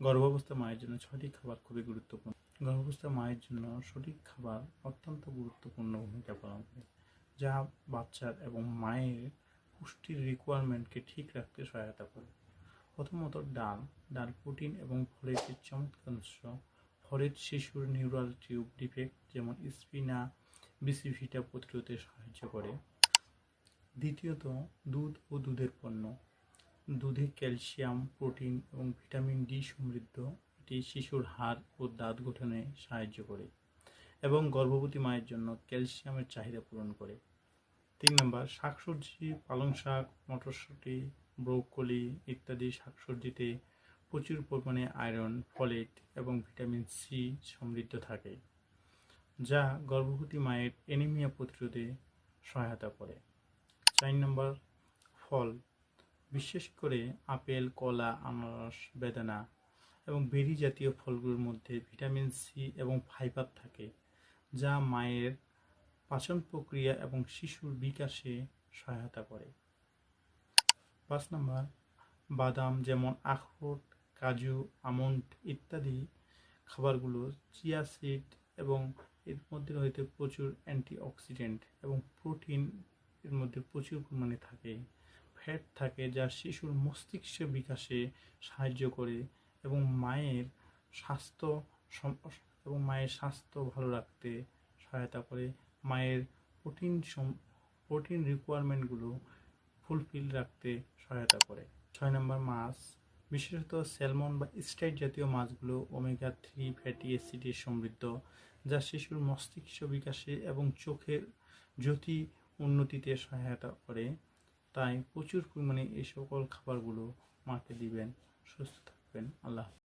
গর্ভাবস্থা মায়ের জন্য সঠিক খাবার খুবই গুরুত্বপূর্ণ। গর্ভাবস্থা মায়ের জন্য সঠিক খাবার অত্যন্ত গুরুত্বপূর্ণ ভূমিকা পালন করে, যা বাচ্চার এবং মায়ের পুষ্টির রিকোয়ারমেন্টকে ঠিক রাখতে সহায়তা করে। প্রথমত ডাল ডাল প্রোটিন এবং ফলেটের চমৎকার উৎস ফলেট শিশুর নিউরাল টিউব ডিফেক্ট যেমন স্পিনা বিসিভিটা প্রতিরোধে সাহায্য করে। দ্বিতীয়ত, দুধ ও দুধের পণ্য। দুধে ক্যালসিয়াম, প্রোটিন এবং ভিটামিন ডি সমৃদ্ধ। এটি শিশুর হাড় ও দাঁত গঠনে সাহায্য করে এবং গর্ভবতী মায়ের জন্য ক্যালসিয়ামের চাহিদা পূরণ করে। তিন নম্বর, শাকসবজি, পালং শাক, মটরশুঁটি, ব্রোকলি ইত্যাদি শাকসবজিতে প্রচুর পরিমাণে আয়রন, ফলেট এবং ভিটামিন সি সমৃদ্ধ থাকে, যা গর্ভবতী মায়ের অ্যানিমিয়া প্রতিরোধে সহায়তা করে। চার নম্বর, ফল। বিশেষ করে আপেল, কলা, আনারস, বেদানা এবং বেরি জাতীয় ফলগুলোর মধ্যে ভিটামিন সি এবং ফাইবার থাকে, যা মায়ের পাচন প্রক্রিয়া এবং শিশুর বিকাশে সহায়তা করে। পাঁচ নম্বর, বাদাম যেমন আখরোট, কাজু, আমন্ড ইত্যাদি খাবারগুলো চিয়া সিড এবং এর মধ্যে রয়েছে প্রচুর অ্যান্টিঅক্সিডেন্ট এবং প্রোটিন এর মধ্যে প্রচুর পরিমাণে থাকে। ফ্যাট থাকে যা শিশুর মস্তিষ্ক বিকাশে সাহায্য করে এবং মায়ের স্বাস্থ্য এবং মায়ের স্বাস্থ্য ভালো রাখতে সহায়তা করে। মায়ের প্রোটিন প্রোটিন রিকোয়ারমেন্টগুলো ফুলফিল রাখতে সহায়তা করে। ছয় নম্বর মাছ, বিশেষত স্যালমন বা স্টাইট জাতীয় মাছগুলো ওমেগা থ্রি ফ্যাটি অ্যাসিডে সমৃদ্ধ, যা শিশুর মস্তিষ্ক বিকাশে এবং চোখের জ্যোতি উন্নতিতে সহায়তা করে। তাই প্রচুর পরিমাণে এই সকল খাবারগুলো মাকে দিবেন সুস্থ থাকবেন আল্লাহ।